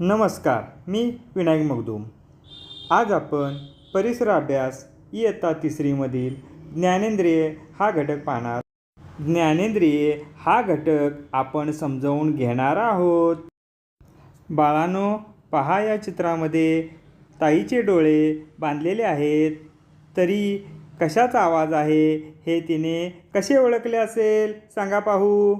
नमस्कार मी विनायक मगदूम. आज आपण परिसर अभ्यास इयत्ता तिसरीमधील ज्ञानेंद्रिय हा घटक पाहणार. ज्ञानेंद्रिय हा घटक आपण समजावून घेणार आहोत. बाळांनो पहा या चित्रामध्ये ताईचे डोळे बांधलेले आहेत. तरी कशाचा आवाज आहे हे तिने कसे ओळखले असेल? सांगा पाहू.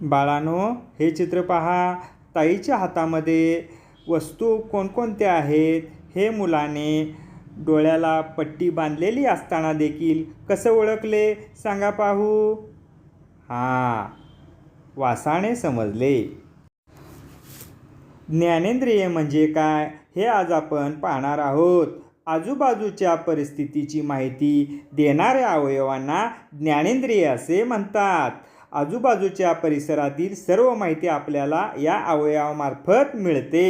बाळांनो हे चित्र पहा. ताईच्या हातामध्ये वस्तू कोणकोणत्या आहेत हे मुलाने डोळ्याला पट्टी बांधलेली असताना देखील कसं ओळखले? सांगा पाहू. हां वासाने समजले. ज्ञानेंद्रिय म्हणजे काय हे आज आपण पाहणार आहोत. आजूबाजूच्या परिस्थितीची माहिती देणाऱ्या अवयवांना ज्ञानेंद्रिय असे म्हणतात. आजूबाजूच्या परिसरातील सर्व माहिती आपल्याला या अवयवामार्फत मिळते.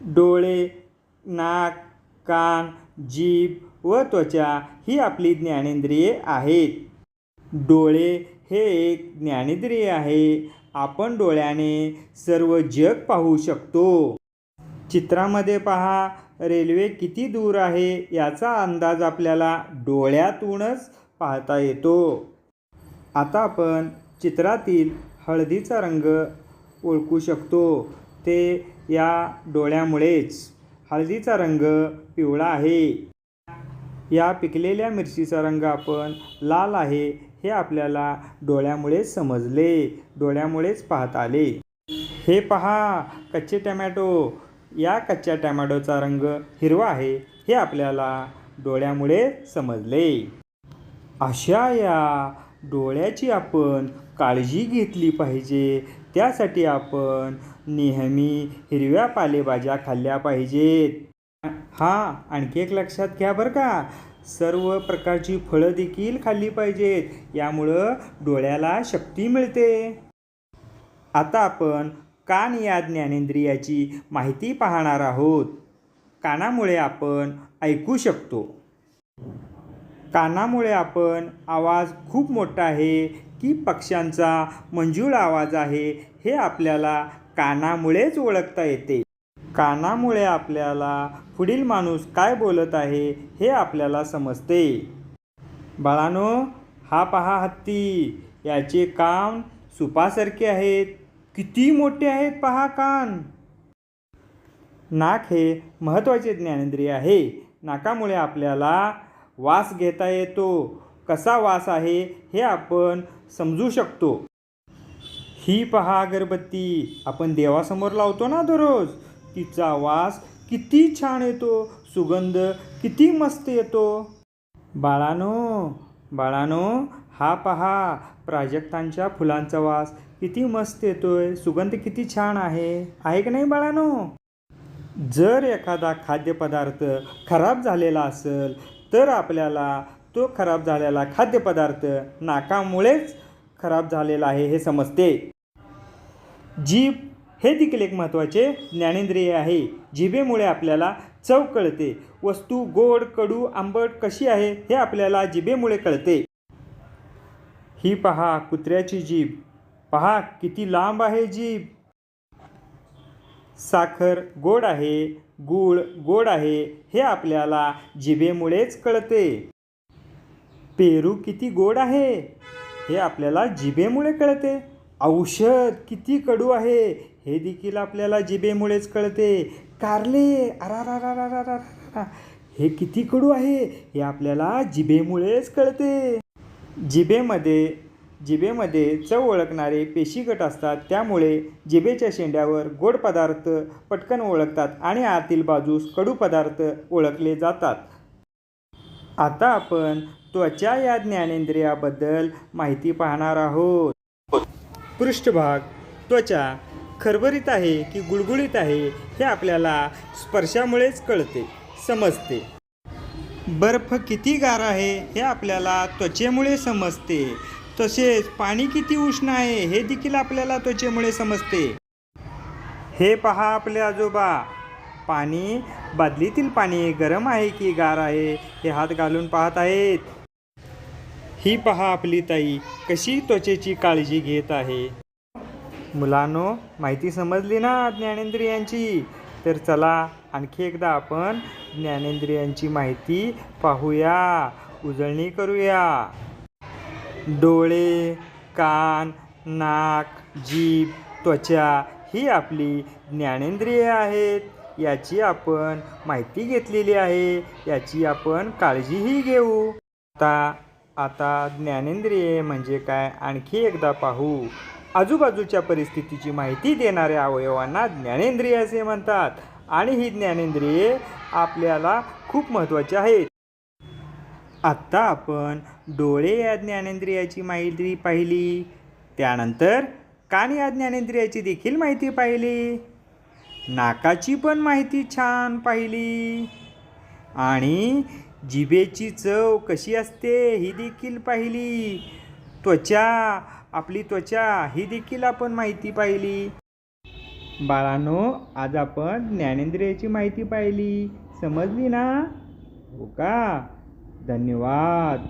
डोळे नाक कान जीभ व त्वचा ही आपली ज्ञानेंद्रिये आहेत. डोळे हे एक ज्ञानेंद्रिय आहे. आपण डोळ्याने सर्व जग पाहू शकतो. चित्रामध्ये पहा रेल्वे किती दूर आहे याचा अंदाज आपल्याला डोळ्यातूनच पाहता येतो. आता आपण चित्रातील हळदीचा रंग ओळखू शकतो. ते या डोळ्यामुळेच. हळदीचा रंग पिवळा आहे. या पिकलेल्या मिरचीचा रंग आपण लाल आहे हे आपल्याला डोळ्यामुळेच समजले. डोळ्यामुळेच पाहता आले. हे पहा कच्चे टमॅटो. या कच्च्या टमॅटोचा रंग हिरवा आहे हे आपल्याला डोळ्यामुळे समजले. अशा या डोळ्याची आपण काळजी घेतली पाहिजे. त्यासाठी आपण नेहमी हिरव्या पालेभाज्या खाल्ल्या पाहिजेत. हां आणखी एक लक्षात घ्या बरं का. सर्व प्रकारची फळं देखील खाल्ली पाहिजेत. यामुळं डोळ्याला शक्ती मिळते. आता आपण कान या ज्ञानेंद्रियाची माहिती पाहणार आहोत. कानामुळे आपण ऐकू शकतो. कानामुळे आपण आवाज खूप मोठा आहे की पक्ष्यांचा मंजूळ आवाज आहे हे आपल्याला कानामुळेच ओळखता येते. कानामुळे आपल्याला पुढील माणूस काय बोलत आहे हे आपल्याला समजते. बाळानो हा पहा हत्ती. याचे कान सुपासारखे आहेत. किती मोठे आहेत पहा कान. नाक हे महत्त्वाचे ज्ञानेंद्रिय आहे. नाकामुळे आपल्याला वास घेता येतो. कसा वास आहे हे आपण समजू शकतो. ही पहा अगरबत्ती. आपण देवासमोर लावतो ना दररोज. तिचा वास किती छान येतो. सुगंध किती मस्त येतो. बाळानो बाळानो हा पहा प्राजक्तांच्या फुलांचा वास किती मस्त येतोय. सुगंध किती छान आहे. आहे की नाही बाळानो? जर एखादा खाद्यपदार्थ खराब झालेला असेल तर आपल्याला तो खराब झालेला खाद्यपदार्थ नाकामुळेच खराब झालेला आहे हे समजते. जीभ हे देखील एक महत्त्वाचे ज्ञानेंद्रिय आहे. जिभेमुळे आपल्याला चव कळते. वस्तू गोड कडू आंबट कशी आहे हे आपल्याला जिभेमुळे कळते. ही पहा कुत्र्याची जीभ. पहा किती लांब आहे जीभ. साखर गोड आहे गूळ गोड आहे हे आपल्याला जिभेमुळेच कळते. पेरू किती गोड आहे हे आपल्याला जिभेमुळे कळते. औषध किती कडू आहे हे देखील आपल्याला जिभेमुळेच कळते. कारले अरारारारारारा हे किती कडू आहे हे आपल्याला जिभेमुळेच कळते. जिभेमध्ये जिभेमध्ये चव ओळखणारे पेशीगट असतात. त्यामुळे जिभेच्या शेंड्यावर गोड पदार्थ पटकन ओळखतात आणि आतील बाजूस कडू पदार्थ ओळखले जातात. आता आपण त्वचा या ज्ञानेंद्रियाबद्दल माहिती पाहणार आहोत. पृष्ठभाग. त्वचा खरबरीत आहे की गुळगुळीत आहे हे आपल्याला स्पर्शामुळेच कळते समजते. बर्फ किती गार आहे हे आपल्याला त्वचेमुळे समजते. तसेच पाणी किती उष्ण आहे हे देखील आपल्याला त्वचेमुळे समजते. हे पहा आपले आजोबा. पाणी बादलीतील पाणी गरम आहे की गार आहे हे हात घालून पाहत आहेत. ही पहा आपली ताई कशी त्वचेची काळजी घेत आहे. मुलांनो माहिती समजली ना ज्ञानेंद्रियांची? तर चला आणखी एकदा आपण ज्ञानेंद्रियांची माहिती पाहूया उजळणी करूया. डोळे कान नाक जीभ त्वचा ही आपली ज्ञानेंद्रिये आहेत. याची आपण माहिती घेतलेली आहे. याची आपण काळजीही घेऊ. आता आता ज्ञानेंद्रिये म्हणजे काय आणखी एकदा पाहू. आजूबाजूच्या परिस्थितीची माहिती देणाऱ्या अवयवांना ज्ञानेंद्रिय असे म्हणतात. आणि ही ज्ञानेंद्रिये आपल्याला खूप महत्त्वाची आहेत. आत्ता आपण डोळे या ज्ञानेंद्रियाची माहिती पाहिली. त्यानंतर कान या ज्ञानेंद्रियाची देखील माहिती पाहिली. नाकाची पण माहिती छान पाहिली. आणि जिभेची चव कशी असते ही देखील पाहिली. त्वचा आपली त्वचा ही देखील आपण माहिती पाहिली. बाळांनो आज आपण ज्ञानेंद्रियाची माहिती पाहिली. समजली ना? हो का? धन्यवाद.